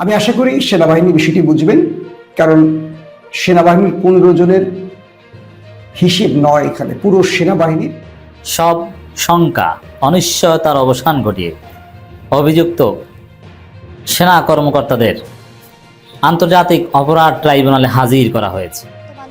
আমি আশা করি সেনাবাহিনী বিষয়টি বুঝবেন, কারণ সেনাবাহিনীর পনেরো জনের হিসেব নয় এখানে, পুরো সেনাবাহিনীর। সব শঙ্কা অনিশ্চয়তার অবসান ঘটিয়ে অভিযুক্ত সেনা কর্মকর্তাদের আন্তর্জাতিক অপরাধ ট্রাইব্যুনালে হাজির করা হয়েছে।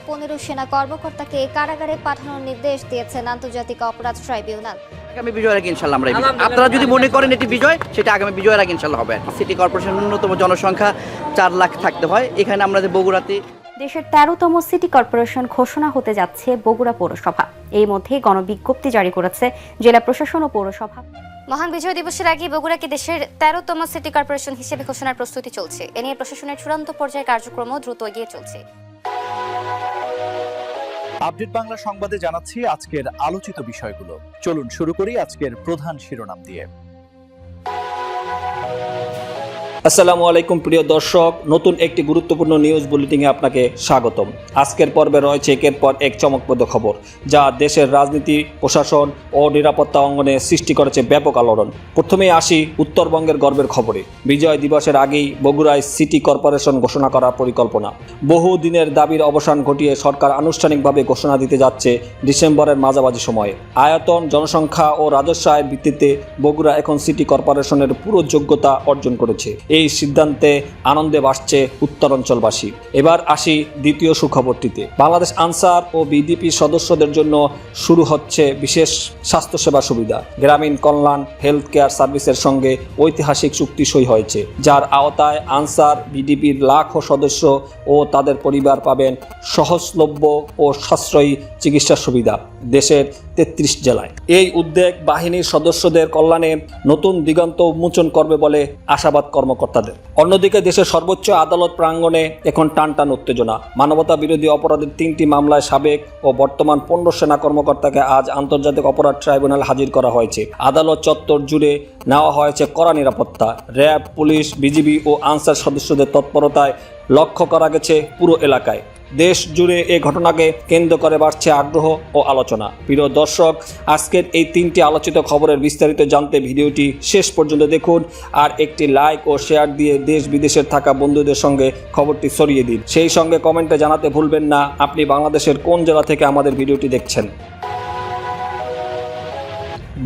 পনেরো সেনা কর্মকর্তাকে কারাগারে পাঠানোর নির্দেশ দিয়েছেন আন্তর্জাতিক অপরাধ ট্রাইব্যুনাল। আগামী বিজয়ের আগে ইনশাল্লাহ আমরা আপনারা যদি মনে করেন এটি বিজয় সেটা আগামী বিজয়ের আগে ইনশাল্লাহ হবে। সিটি কর্পোরেশন ন্যূনতম জনসংখ্যা চার লাখ থাকতে হয়। এখানে আমরা যে বগুড়াতে দেশের তেরোতম সিটি কর্পোরেশন ঘোষণা হতে যাচ্ছে বগুড়া পৌরসভা। এই মধ্যে গণবিজ্ঞপ্তি জারি করেছে জেলা প্রশাসন ও পৌরসভা। মহান বিজয় দিবসের আগে বগুড়াকে দেশের তেরোতম সিটি কর্পোরেশন হিসেবে ঘোষণার প্রস্তুতি চলছে। এ নিয়ে প্রশাসনের চূড়ান্ত পর্যায়ে কার্যক্রম দ্রুত এগিয়ে চলছে। আপডেট বাংলা সংবাদে জানাচ্ছি আজকের আলোচিত বিষয়গুলো। চলুন শুরু করি আজকের প্রধান শিরোনাম দিয়ে। আসসালামু আলাইকুম প্রিয় দর্শক, নতুন একটি গুরুত্বপূর্ণ নিউজ বুলেটিনে আপনাকে স্বাগতম। আজকের পর্বে রয়েছে একের পর এক চমকপ্রদ খবর, যা দেশের রাজনীতি, প্রশাসন ও নিরাপত্তা অঙ্গনে সৃষ্টি করেছে ব্যাপক আলোড়ন। প্রথমেই আসি উত্তরবঙ্গের গর্বের খবরে। বিজয় দিবসের আগেই বগুড়ায় সিটি কর্পোরেশন ঘোষণা করার পরিকল্পনা। বহু দিনের দাবির অবসান ঘটিয়ে সরকার আনুষ্ঠানিকভাবে ঘোষণা দিতে যাচ্ছে ডিসেম্বরের মাঝামাঝি সময়ে। আয়তন, জনসংখ্যা ও রাজস্ব আয়ের ভিত্তিতে বগুড়া এখন সিটি কর্পোরেশনের পুরো যোগ্যতা অর্জন করেছে। এই সিদ্ধান্তে আনন্দে বাসছে উত্তরাঞ্চলবাসী এবার আসি দ্বিতীয় সুখবরটিতে। বাংলাদেশ আনসার ও বিডিপি সদস্যদের জন্য শুরু হচ্ছে বিশেষ স্বাস্থ্যসেবা সুবিধা। গ্রামীণ কল্যাণ হেলথ কেয়ার সার্ভিসের সঙ্গে ঐতিহাসিক চুক্তি সই হয়েছে, যার আওতায় আনসার, বিডিপির লাখো সদস্য ও তাদের পরিবার পাবেন সহজলভ্য ও সাশ্রয়ী চিকিৎসা সুবিধা দেশের তেত্রিশ জেলায়। এই উদ্যোগ বাহিনীর সদস্যদের কল্যাণে নতুন দিগন্ত উন্মোচন করবে বলে আশাবাদ কর্মকর্তাদের। অন্যদিকে দেশের সর্বোচ্চ আদালত প্রাঙ্গণে এখন টান টান উত্তেজনা। মানবতা বিরোধী অপরাধের তিনটি মামলায় সাবেক ও বর্তমান পনেরো সেনা কর্মকর্তাকে আজ আন্তর্জাতিক অপরাধ ট্রাইব্যুনাল হাজির করা হয়েছে। আদালত চত্বর জুড়ে নেওয়া হয়েছে কড়া নিরাপত্তা। র্যাব, পুলিশ, বিজিবি ও আনসার সদস্যদের তৎপরতায় লক্ষ্য করা গেছে পুরো এলাকায়। দেশ জুড়ে এ ঘটনাকে কেন্দ্র করে বাড়ছে আগ্রহ ও আলোচনা। প্রিয় দর্শক, আজকের এই তিনটি আলোচিত খবরের বিস্তারিত জানতে ভিডিওটি শেষ পর্যন্ত দেখুন আর একটি লাইক ও শেয়ার দিয়ে দেশ বিদেশের থাকা বন্ধুদের সঙ্গে খবরটি ছড়িয়ে দিন। সেই সঙ্গে কমেন্টে জানাতে ভুলবেন না, আপনি বাংলাদেশের কোন জেলা থেকে আমাদের ভিডিওটি দেখছেন?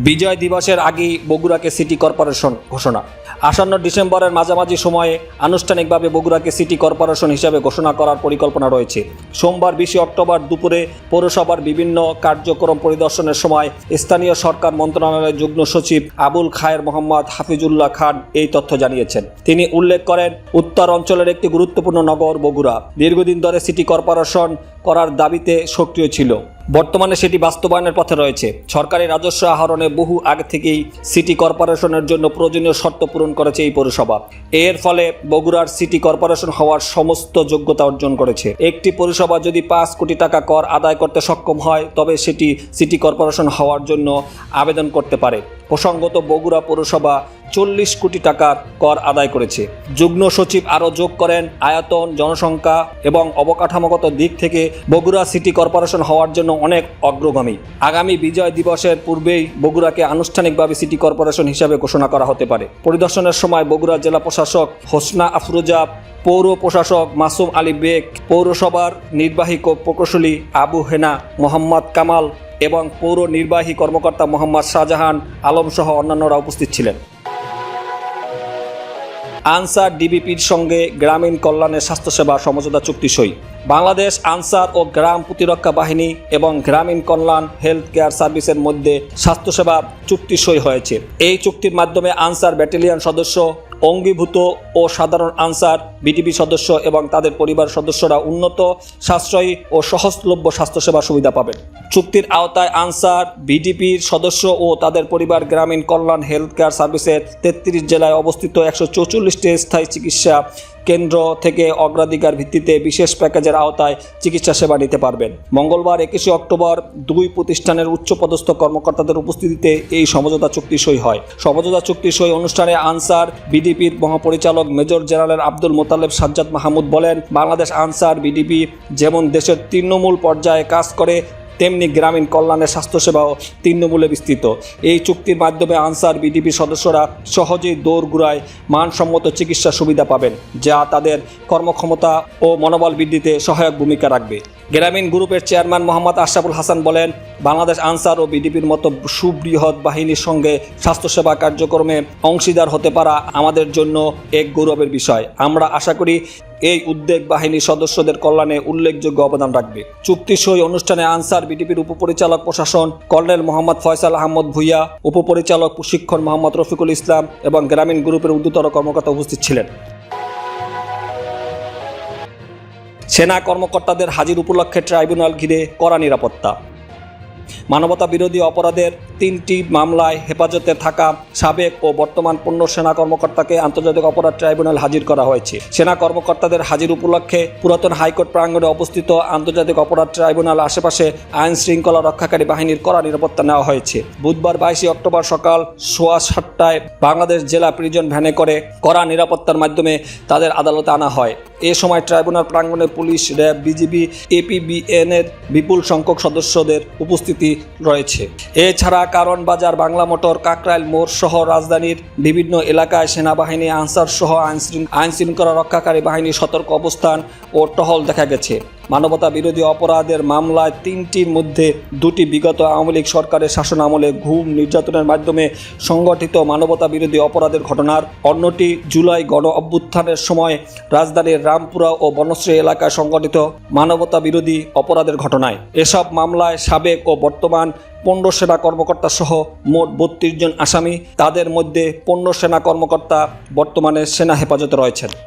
বিজয় দিবসের আগেই বগুড়াকে সিটি কর্পোরেশন ঘোষণা। আসন্ন ডিসেম্বরের মাঝামাঝি সময়ে আনুষ্ঠানিকভাবে বগুড়াকে সিটি কর্পোরেশন হিসেবে ঘোষণা করার পরিকল্পনা রয়েছে। সোমবার বিশে অক্টোবর দুপুরে পৌরসভার বিভিন্ন কার্যক্রম পরিদর্শনের সময় স্থানীয় সরকার মন্ত্রণালয়ের যুগ্ম সচিব আবুল খায়ের মোহাম্মদ হাফিজুল্লাহ খান এই তথ্য জানিয়েছেন। তিনি উল্লেখ করেন, উত্তর অঞ্চলের একটি গুরুত্বপূর্ণ নগর বগুড়া। দীর্ঘদিন ধরে সিটি কর্পোরেশন করার দাবিতে সক্রিয় ছিল। বর্তমানে সেটি বাস্তবায়নের পথে রয়েছে। সরকারি রাজস্ব আহরণে বহু আগে থেকেই সিটি কর্পোরেশনের জন্য প্রয়োজনীয় শর্ত পূরণ করেছে এই পৌরসভা। এর ফলে বগুড়ার সিটি কর্পোরেশন হওয়ার সমস্ত যোগ্যতা অর্জন করেছে। একটি পৌরসভা যদি পাঁচ কোটি টাকা কর আদায় করতে সক্ষম হয়, তবে সেটি সিটি কর্পোরেশন হওয়ার জন্য আবেদন করতে পারে। প্রসঙ্গত বগুড়া পৌরসভা চল্লিশ কোটি টাকার কর আদায় করেছে। যুগ্ম সচিব আরও যোগ করেন, আয়তন, জনসংখ্যা এবং অবকাঠামোগত দিক থেকে বগুড়া সিটি কর্পোরেশন হওয়ার জন্য অনেক অগ্রগামী। আগামী বিজয় দিবসের পূর্বেই বগুড়াকে আনুষ্ঠানিকভাবে সিটি কর্পোরেশন হিসাবে ঘোষণা করা হতে পারে। পরিদর্শনের সময় বগুড়া জেলা প্রশাসক হোসনা আফরোজা, পৌর প্রশাসক মাসুম আলী বেগ, পৌরসভার নির্বাহী প্রকৌশলী আবু হেনা, মোহাম্মদ কামাল এবং পৌর নির্বাহী কর্মকর্তা মোহাম্মদ শাহজাহান আলম সহ অন্যান্যরা উপস্থিত ছিলেন। আনসার ডিবিপির সঙ্গে গ্রামীণ কল্যাণের স্বাস্থ্যসেবা সমঝোতা চুক্তি সই। বাংলাদেশ আনসার ও গ্রাম প্রতিরক্ষা বাহিনী এবং গ্রামীণ কল্যাণ হেলথ কেয়ার সার্ভিসের মধ্যে স্বাস্থ্যসেবা চুক্তি সই হয়েছে। এই চুক্তির মাধ্যমে আনসার ব্যাটালিয়ন সদস্য অঙ্গীভূত ও সাধারণ আনসার বিটিপি সদস্য এবং তাদের পরিবার সদস্যরা উন্নত, সাশ্রয়ী ও সহজলভ্য স্বাস্থ্যসেবা সুবিধা পাবেন। চুক্তির আওতায় আনসার বিডিপির সদস্য ও তাদের পরিবার গ্রামীণ কল্যাণ হেলথ কেয়ার সার্ভিসের তেত্রিশ জেলায় অবস্থিত একশো চৌচল্লিশটি স্থায়ী চিকিৎসা কেন্দ্র থেকে অগ্রাধিকার ভিত্তিতে বিশেষ প্যাকেজের আওতায় চিকিৎসা সেবা নিতে পারবেন। মঙ্গলবার একুশে অক্টোবর দুই প্রতিষ্ঠানের উচ্চপদস্থ কর্মকর্তাদের উপস্থিতিতে এই সমঝোতা চুক্তি সই হয়। সমঝোতা চুক্তি সই অনুষ্ঠানে আনসার বিডিপির মহাপরিচালক মেজর জেনারেল আব্দুল মোতালেব সাজ্জাদ মাহমুদ বলেন, বাংলাদেশ আনসার বিডিপি যেমন দেশের তৃণমূল পর্যায়ে কাজ করে তেমনি গ্রামীণ কল্যাণের স্বাস্থ্যসেবাও তৃণমূলে বিস্তৃত। এই চুক্তির মাধ্যমে আনসার বিডিপির সদস্যরা সহজেই দৌড়গুড়ায় মানসম্মত চিকিৎসা সুবিধা পাবেন, যা তাদের কর্মক্ষমতা ও মনোবল বৃদ্ধিতে সহায়ক ভূমিকা রাখবে। গ্রামীণ গ্রুপের চেয়ারম্যান মোহাম্মদ আশরাফুল হাসান বলেন, বাংলাদেশ আনসার ও বিডিপির মতো সুবৃহৎ বাহিনীর সঙ্গে স্বাস্থ্যসেবা কার্যক্রমে অংশীদার হতে পারা আমাদের জন্য এক গৌরবের বিষয়। আমরা আশা করি এই উদ্বেগ বাহিনীর সদস্যদের কল্যাণে উল্লেখযোগ্য অবদান রাখবে। চুক্তি সই অনুষ্ঠানে আনসার বিডিপির উপপরিচালক প্রশাসন কর্নেল মোহাম্মদ ফয়সাল আহমদ ভুইয়া, উপপরিচালক প্রশিক্ষণ মোহাম্মদ রফিকুল ইসলাম এবং গ্রামীণ গ্রুপের উদ্যতর কর্মকর্তা উপস্থিত ছিলেন। সেনা কর্মকর্তাদের হাজির উপলক্ষে ট্রাইব্যুনাল ঘিরে কড়া নিরাপত্তা। মানবতা বিরোধী অপরাধের তিনটি মামলায় হেফাজতে থাকা সাবেক ও বর্তমান পূর্ণ সেনা কর্মকর্তাকে আন্তর্জাতিক অপরাধ ট্রাইব্যুনাল হাজির করা হয়েছে। সেনা কর্মকর্তাদের হাজির উপলক্ষে পুরাতন হাইকোর্ট প্রাঙ্গণে অবস্থিত আন্তর্জাতিক অপরাধ ট্রাইব্যুনাল আশেপাশে আইন শৃঙ্খলা রক্ষাকারী বাহিনীর কড়া নিরাপত্তা নেওয়া হয়েছে। বুধবার বাইশে অক্টোবর সকাল সোয়া সাতটায় বাংলাদেশ জেলা প্রিজন ভ্যানে করে কড়া নিরাপত্তার মাধ্যমে তাদের আদালতে আনা হয়। এ সময় ট্রাইব্যুনাল প্রাঙ্গণে পুলিশ, র্যাব, বিজিবি, এপিবিএন এর বিপুল সংখ্যক সদস্যদের উপস্থিতি রয়েছে। এছাড়া কারণ বাজার, বাংলা মোটর, কাকরাইল মোড় সহ রাজধানীর বিভিন্ন এলাকায় সেনাবাহিনী আনসার সহ আইনশৃঙ্খলা শৃঙ্খ- রক্ষাকারী বাহিনীর সতর্ক অবস্থান ও টহল দেখা গেছে। মানবতা বিরোধী অপরাধের মামলায় তিনটির মধ্যে দুটি বিগত আওয়ামী লীগ সরকারের শাসন আমলে ঘুম নির্যাতনের মাধ্যমে সংগঠিত মানবতা বিরোধী অপরাধের ঘটনার। অন্যটি জুলাই গণ অভ্যুত্থানের সময় রাজধানীর রামপুরা ও বনশ্রী এলাকায় সংগঠিত মানবতা বিরোধী অপরাধের ঘটনায়। এসব মামলায় সাবেক ও বর্তমান পনেরো সেনা কর্মকর্তা সহ মোট বত্রিশ জন আসামি। তাদের মধ্যে পনেরো সেনা কর্মকর্তা বর্তমানে সেনা হেফাজতে রয়েছেন।